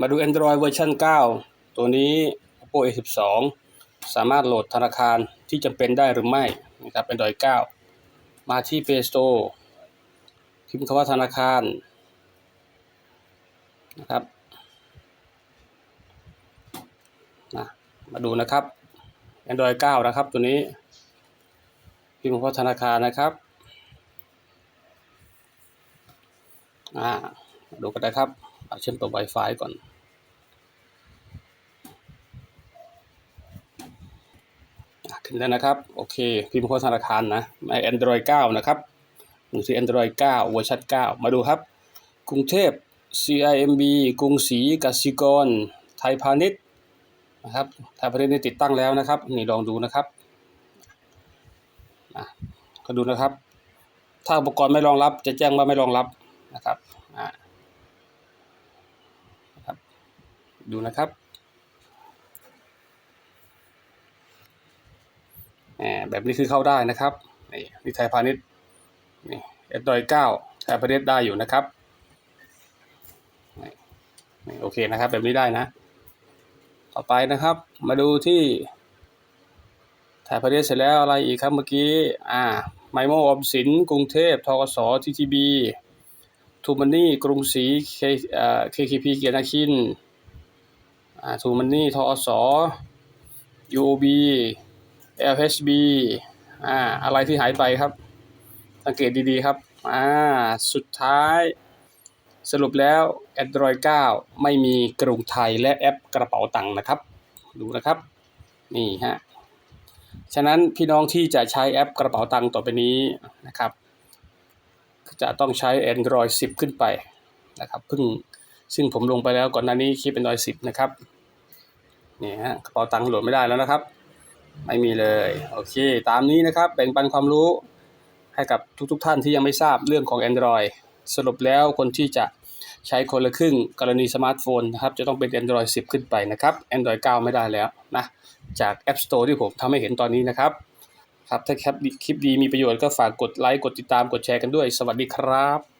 มาดู Android เวอร์ชัน9 ตัวนี้ Oppo A12 สามารถโหลดธนาคารที่จำเป็นได้หรือไม่นะครับ Android 9 มาที่ Play Store พิมพ์คำว่าธนาคารนะครับนะมาดูนะครับ Android 9 นะครับตัวนี้ พิมพ์คำว่าธนาคารนะครับอ่ามาดูกันนะครับ เอาเชื่อมต่อ Wi-Fi ก่อน ขึ้นแล้วนะครับ โอเค พิมพ์โค้ดธนาคารนะใน Android 9 นะครับอยู่ที่ Android 9 เวอร์ชัน9 มาดูครับ กรุงเทพ CIMB กรุงศรีกสิกร ไทยพาณิชย์นะครับไทยพาณิชย์นี่ติดตั้งแล้วนะครับ นี่ลองดูนะครับก็ดูนะครับ ถ้าอุปกรณ์ไม่รองรับจะแจ้งว่าไม่รองรับนะครับอ่านะครับ ดูนะครับอ่าแบบนี้คือเข้าได้นะครับนี่ไทยพาณิชย์นี่เอดอยเก้าไทยพาณิชย์ได้อยู่นะครับนี่โอเคนะครับ แบบนี้ได้นะ ต่อไปนะครับ มาดูที่ไทยพาณิชย์เสร็จแล้วอะไรอีกครับเมื่อกี้อ่าไมโมออมสินกรุงเทพทกสทีทีบีทูมันนี่กรุงศรีเคอ่าเคคีพีเกียรตินาคิน ทูมันนี่ทอสยูบี LHB อ่าอะไรที่หายไปครับ สังเกตดีๆครับ อ่า สุดท้าย สรุปแล้ว Android 9 ไม่มีกรุงไทยและแอปกระเป๋าตังค์นะครับ ดูนะครับ นี่ฮะ ฉะนั้นพี่น้องที่จะใช้แอปกระเป๋าตังค์ต่อไปนี้นะครับ จะต้องใช้ Android 10 ขึ้นไปนะครับเพิ่ง ซึ่งผมลงไปแล้วก่อนหน้านี้คลิป Android 10นะครับนี่ฮะกระเป๋าตังค์โหลดไม่ได้แล้วนะครับ ไม่มีเลยโอเค ตามนี้นะครับ แบ่งปันความรู้ให้กับทุกๆทท่านที่ยังไม่ทราบเรื่องของ Android สรุปแล้วคนที่จะใช้คนละครึ่งกรณีสมาร์ทโฟนนะครับ จะต้องเป็น Android 10 ขึ้นไปนะครับ Android 9 ไม่ได้แล้วนะจาก App Store ที่ผมทำให้เห็นตอนนี้นะครับ ครับถ้าคลิปดีมีประโยชน์ก็ฝากกดไลค์กดติดตามกดแชร์กันด้วย สวัสดีครับ